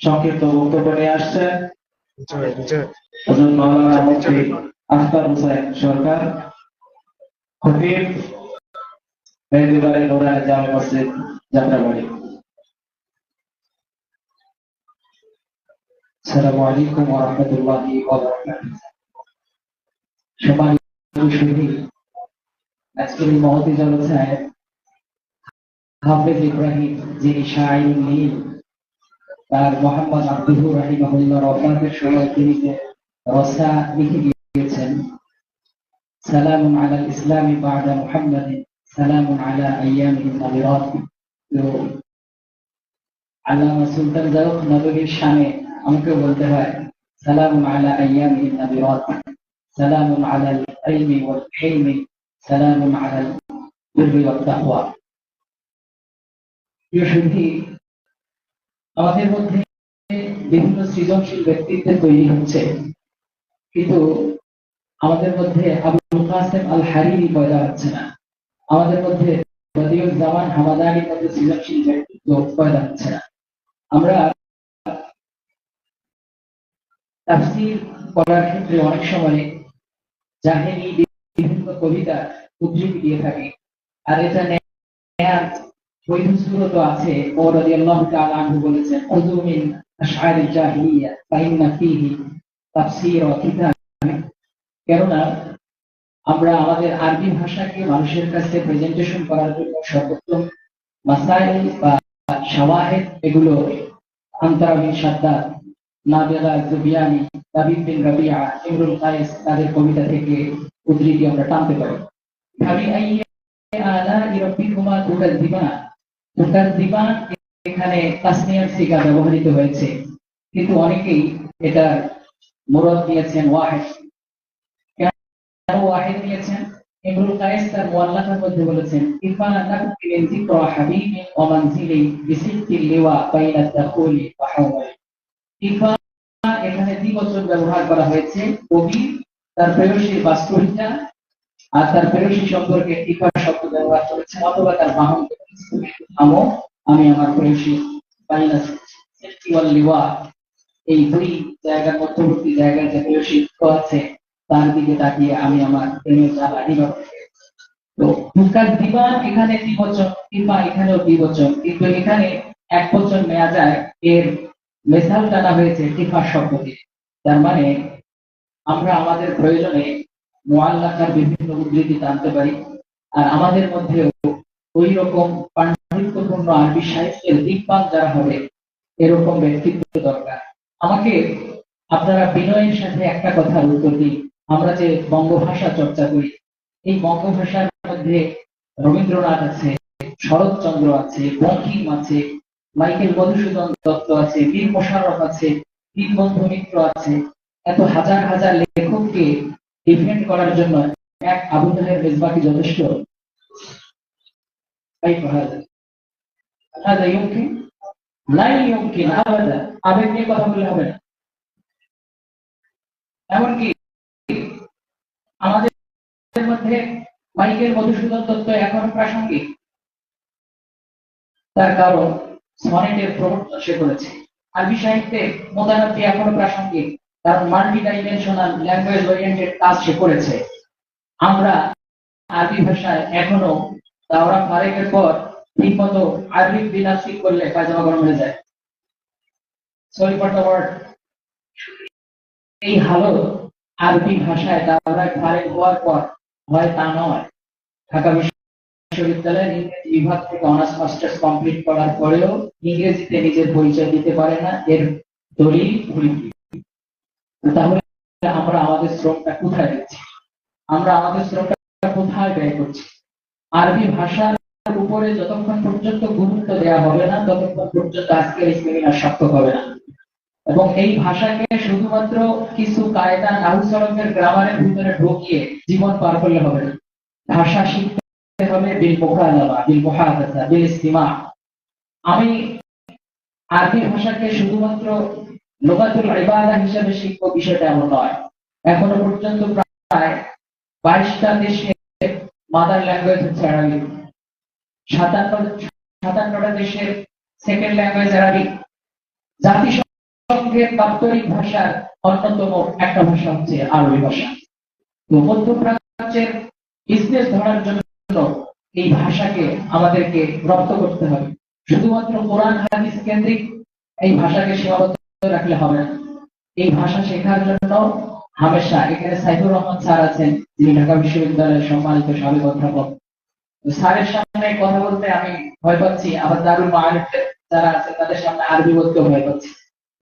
সংক্ষিপ্ত বক্তব্য নিয়ে আসছেন বিজয় মাওলানা মুফতি আখতার হোসেন সরকার। খতিব মেহেদিবাড়ি নুরানি জামে মসজিদ যাত্রাবাড়ি। আসসালামু আলাইকুম ওয়া রাহমাতুল্লাহি ওয়া বারাকাতুহু। সম্মানিত সুধী আজকের মহতি জলসায় হাফেজ ইব্রাহিম যিনি শাইন নীল তার মোহাম্মদ আব্দুল রাহিমাহুল্লাহ রফাতের সময় তিনি রসা লিখে গিয়েছেন সালাম আলাল ইসলামী বাদা মুহাম্মদ সালাম আলা আয়ামিন নাবিরাত তো আল্লামা সুলতান জারুক নবীর সামনে আমাকে বলতে হয় সালাম আলা আয়ামিন নাবিরাত সালাম আলাল ইলমি ওয়াল হিলমি সালাম আলাল বিররি ওয়াত তাকওয়া প্রিয় আমাদের মধ্যে বিভিন্ন সৃজনশীল ব্যক্তিত্বের তৈরি হচ্ছে। কিন্তু আমাদের মধ্যে আবুল কাসেম আল হারিরি পয়দা হচ্ছে না। আমাদের মধ্যে জামান মধ্যে সৃজনশীল ব্যক্তিত্ব পয়দা হচ্ছে না। আমরা পড়ার ক্ষেত্রে অনেক সময় বিভিন্ন কবিতা উদ্ধৃতি দিয়ে থাকি। আর এটা কেননা, আমরা আমাদের আরবি ভাষাকে মানুষের কাছে প্রেজেন্টেশন করার জন্য সর্বোত্তম মাসাইল বা শাওয়াহিদ, এগুলো আন্তরা বিন সাদ্দাদ জুবিয়ানি দাবিদ বিন রাবিয়া ইমরুল কায়েস তাদের কবিতা থেকে উদ্ধৃতি আমরা টানতে পারি। ইরাব্বিকুমা তুকাযিবান এখানে তাসনিয়ার সিগা ব্যবহৃত হয়েছে। কিন্তু অনেকেই এটা মুরাদ দিয়েছেন ওয়াহিদ। ওয়াহিদ দিয়েছেন? ইমরুল কায়েস তার মুআল্লাফার মধ্যে বলেছেন ইফা নাকুকি মিন যিকরা হাবিবি ওয়া মানজিলি বিসিদ্দিল লিওয়া বাইনা দাখুলি ওয়া হাওয়ালি। ইফা এখানে দ্বিবচন ব্যবহার করা হয়েছে। কবি, তার প্রেয়সীর বাস্তবিকতা আর তার প্রেয়সী সম্পর্কে ইফা শব্দ ব্যবহার করেছেন অথবা তার বাহন। আমো, আমি আমার প্রেয়সী বাইনা সৃষ্টি ওয়াল লিওয়া এই দুই জায়গার মধ্যবর্তী জায়গায় যে আছে, তার দিকে তাকিয়ে আমি আমার প্রেমের তো দিবান এখানে দ্বিবচন কিংবা এখানেও দ্বিবচন কিন্তু এখানে এক বচন নেওয়া যায় এর মেসাল টানা হয়েছে শব্দ তার মানে আমরা আমাদের প্রয়োজনে মোয়াল্লাকার বিভিন্ন উদ্ধৃতি টানতে পারি, আর আমাদের মধ্যে ওই রকম অন্য আরবি সাহিত্যের দিকপাল যারা হবে, এরকম ব্যক্তিত্ব দরকার। আমাকে আপনারা বিনয়ের সাথে একটা কথা উত্তর দিই আমরা যে বঙ্গভাষা চর্চা করি, এই বঙ্গভাষার মধ্যে রবীন্দ্রনাথ আছে, শরৎচন্দ্র আছে, বঙ্কিম আছে, মাইকেল মধুসূদন দত্ত আছে, বীর মোশারফ আছে, দীনবন্ধু মিত্র আছে। এত হাজার হাজার লেখককে ডিফেন্ড করার জন্য এক আবু তাহের মেজবাকি যথেষ্ট। তাই করা যায়। هذا يمكن؟ لا يمكن أبدا আবেগ নিয়ে কথা বললে হবে না এমনকি আমাদের মধ্যে মাইকেল মধুসূদন দত্ত এখন প্রাসঙ্গিক তার কারণ সনেটের প্রবর্তন সে করেছে আরবি সাহিত্যে মোতানাব্বি এখনো প্রাসঙ্গিক কারণ মাল্টি ডাইমেনশনাল ল্যাঙ্গুয়েজ ওরিয়েন্টেড কাজ সে করেছে আমরা আরবি ভাষায় এখনো দাওরা ফারেকের পর বিনাশিক করলে হয়ে যায়। সরি ফর দ্য ওয়ার্ড এই হালত আরবি ভাষায় দাওরা ফারেক হওয়ার পর হয় তা নয়। ঢাকা বিশ্ববিদ্যালয়ের ইংরেজি বিভাগ থেকে অনার্স, মাস্টার্স কমপ্লিট করার পরেও ইংরেজিতে নিজের পরিচয় দিতে পারে না। এর দলিল তাহলে আমরা আমাদের শ্রমটা কোথায় দিচ্ছি আমরা আমাদের শ্রমটা কোথায় ব্যয় করছি? আরবি ভাষার উপরে যতক্ষণ পর্যন্ত গুরুত্ব দেওয়া হবে না, ততক্ষণ পর্যন্ত আজকের এই সেমিনার সার্থক হবে না। এবং এই ভাষাকে শুধুমাত্র কিছু কায়দা নাহু সড়কের গ্রামারের ভিতরে ঢুকিয়ে জীবন পার করলে হবে না। ভাষা শিখতে হবে বিল মুকালামা বিল মুহাদাসা বিল ইস্তিমা। আমি আরবি ভাষাকে শুধুমাত্র লোকাতুল ইবাদা হিসেবে শিখব বিষয়টা এমন নয়। এখনও পর্যন্ত প্রায় বাইশটা দেশে মাদার ল্যাঙ্গুয়েজ হচ্ছে আরবি। সাতান্নটা দেশের সেকেন্ড ল্যাঙ্গুয়েজ আরবি জাতিসংঘ বিশ্বের দাপ্তরিক ভাষার অন্যতম একটা ভাষা হচ্ছে আরবি ভাষা। তো মধ্যপ্রাচ্যের বিজনেস ধরার জন্য এই ভাষাকে আমাদেরকে রপ্ত করতে হবে। শুধুমাত্র কোরআন, হাদিস কেন্দ্রিক এই ভাষাকে সীমাবদ্ধ রাখলে হবে না। এই ভাষা শেখার জন্য হামেশা এখানে সাইফুর রহমান স্যার আছেন, যিনি ঢাকা বিশ্ববিদ্যালয়ের সম্মানিত সাবেক অধ্যাপক। স্যারের সামনে কথা বলতে আমি ভয় পাচ্ছি। আবার দারুল মাআরিফের যারা আছে, তাদের সামনে আরবি বলতে ভয় পাচ্ছি।